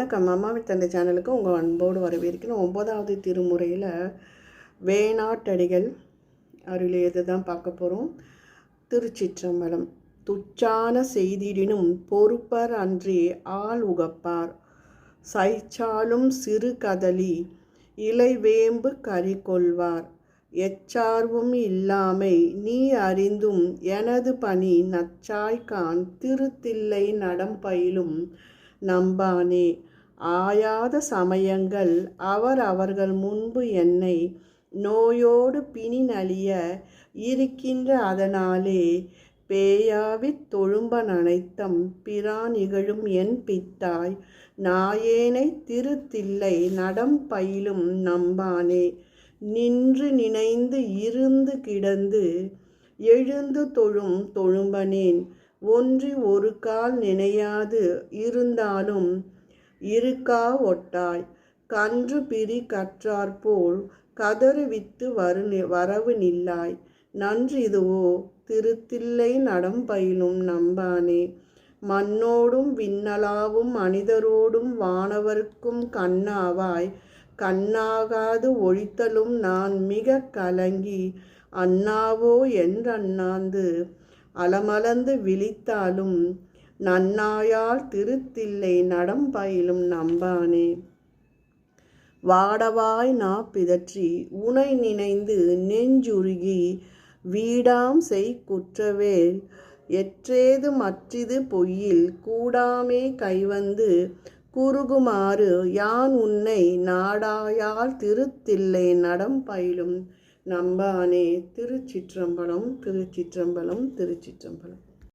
வணக்கம். அம்மாவின் தந்தை சேனலுக்கு உங்கள் அன்போடு வரவேற்கணும் ஒன்பதாவது திருமுறையில் வேணாட்டடிகள் அருளியது தான் பார்க்க போகிறோம் திருச்சிற்றம்பலம். துச்சான செய்திடினும் பொறுப்பர் அன்றி ஆள் உகப்பார். சைச்சாலும் சிறு கதலி இலைவேம்பு கறி கொள்வார் எச்சார்வும் இல்லாமை நீ அறிந்தும் எனது பணி நச்சாய்கான். திருத்தில்லை நடம் பயிலும் நம்பானே. ஆயாத சமயங்கள் அவர் அவர்கள் முன்பு என்னை நோயோடு பிணி நலிய இருக்கின்ற அதனாலே பேயாவித் தொழும்ப நனைத்தம் பிரான் இகழும் என் பித்தாய். நாயேனை திருத்தில்லை நடம் பயிலும் நம்பானே. நின்று நினைந்து இருந்து கிடந்து எழுந்து தொழும் தொழும்பனேன். ஒன்றி ஒரு கால் நினையாது இருந்தாலும் இருக்கா ஒட்டாய்? கன்று பிரி கற்றாற்போல் கதறுவித்து வரு வரவு நில்லாய். நன்றிதுவோ திருத்தில்லை நடம் பயிலும் நம்பானே. மண்ணோடும் விண்ணலாவும் மனிதரோடும் வானவர்க்கும் கண்ணாவாய். கண்ணாகாது ஒழித்தலும் நான் மிக கலங்கி அண்ணாவோ என்றண்ணாந்து அலமலந்து விழித்தாலும் நன்னாயால் திருத்தில்லை நடம் பயிலும் நம்பானே. வாடவாய் நா பிதற்றி உனை நினைந்து நெஞ்சுருகி வீடாம் செய் குற்றவேல் எற்றேது மற்றிது பொய்யில் கூடாமே கைவந்து குறுகுமாறு யான் உன்னை நாடாயால் திருத்தில்லை நடம் பயிலும் நம்பானே. திருச்சிற்றம்பலம் திருச்சிற்றம்பலம் திருச்சிற்றம்பலம்.